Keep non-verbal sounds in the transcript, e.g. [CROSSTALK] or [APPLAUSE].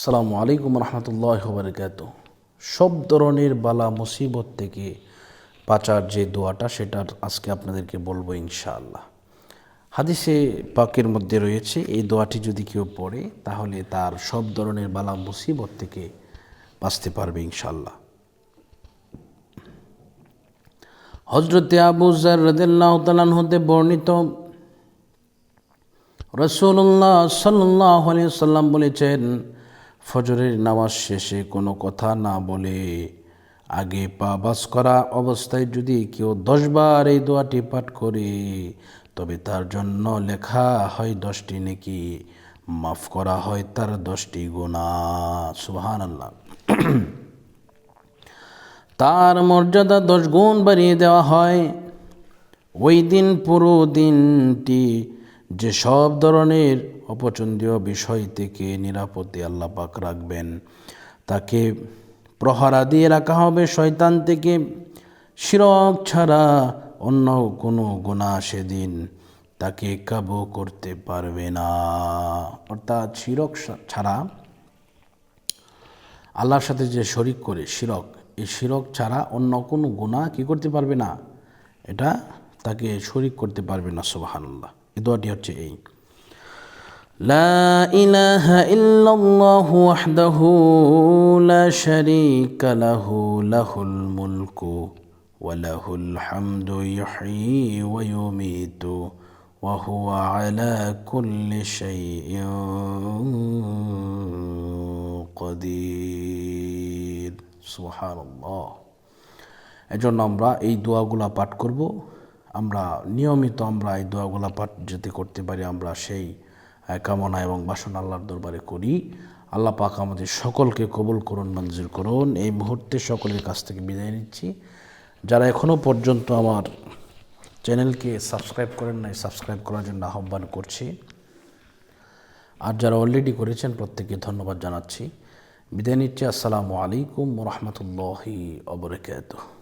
আসসালামু আলাইকুম রহমতুল্লাহ বরকাত সব ধরনের বালা মুসিবত থেকে বাঁচার যে দোয়াটা, সেটা আজকে আপনাদেরকে বলব ইনশাআল্লাহ। হাদিসে পাকের মধ্যে রয়েছে, এই দোয়াটি যদি কেউ পড়ে, তাহলে তার সব ধরনের বালা মুসিবত থেকে বাঁচতে পারবে ইনশাআল্লাহ। হজরতে আবু জার তালান হতে বর্ণিত রসুল্লাহ সাল্লাহ সাল্লাম বলেছেন ফজরের নামাজ শেষে কোনো কথা না বলে আগে পা বাস করা অবস্থায় যদি কেউ দশবার এই দোয়াটি পাঠ করে, তবে তার জন্য লেখা হয় দশটি নাকি, মাফ করা হয় তার দশটি গুণা সুহান আল্লাহ [CLEARS THROAT] তার মর্যাদা দশ গুণ বাড়িয়ে দেওয়া হয়। ওই দিন পুরো দিনটি যে সব ধরনের অপছন্দীয় বিষয় থেকে নিরাপদে আল্লাহ পাক রাখবেন। তাকে প্রহরা দিয়ে রাখা হবে শয়তান থেকে। শিরক ছাড়া অন্য কোনো গুণা সেদিন তাকে কাবু করতে পারবে না। অর্থাৎ শিরক ছাড়া আল্লাহর সাথে যে শরিক করে শিরক, এই শিরক ছাড়া অন্য কোনো গুণা কি করতে পারবে না? এটা তাকে শরিক করতে পারবে না সুবাহান্লাহ এই দোয়াটি হচ্ছে এই। لا إله إلا الله وحده لا شريك له له الملك وله الحمد يحيي ويميت وهو على كل شيء قدير سبحان الله এজন্য আমরা এই দোয়াগুলা পাঠ করব আমরা নিয়মিত আমরা এই দোয়াগুলা পাঠ যদি করতে পারি আমরা সেই কামনা এবং বাসন আল্লাহর দরবারে করি। আল্লাহ পাক আমাদের সকলকে কবুল করুন, মঞ্জুর করুন। এই মুহূর্তে সকলের কাছ থেকে বিদায় নিচ্ছি। যারা এখনও পর্যন্ত আমার চ্যানেলকে সাবস্ক্রাইব করেন নাই, সাবস্ক্রাইব করার জন্য আহ্বান করছি। আর যারা অলরেডি করেছেন, প্রত্যেককে ধন্যবাদ জানাচ্ছি। বিদায় নিচ্ছি। আসসালামু আলাইকুম রহমতুল্লাহি অবরকাত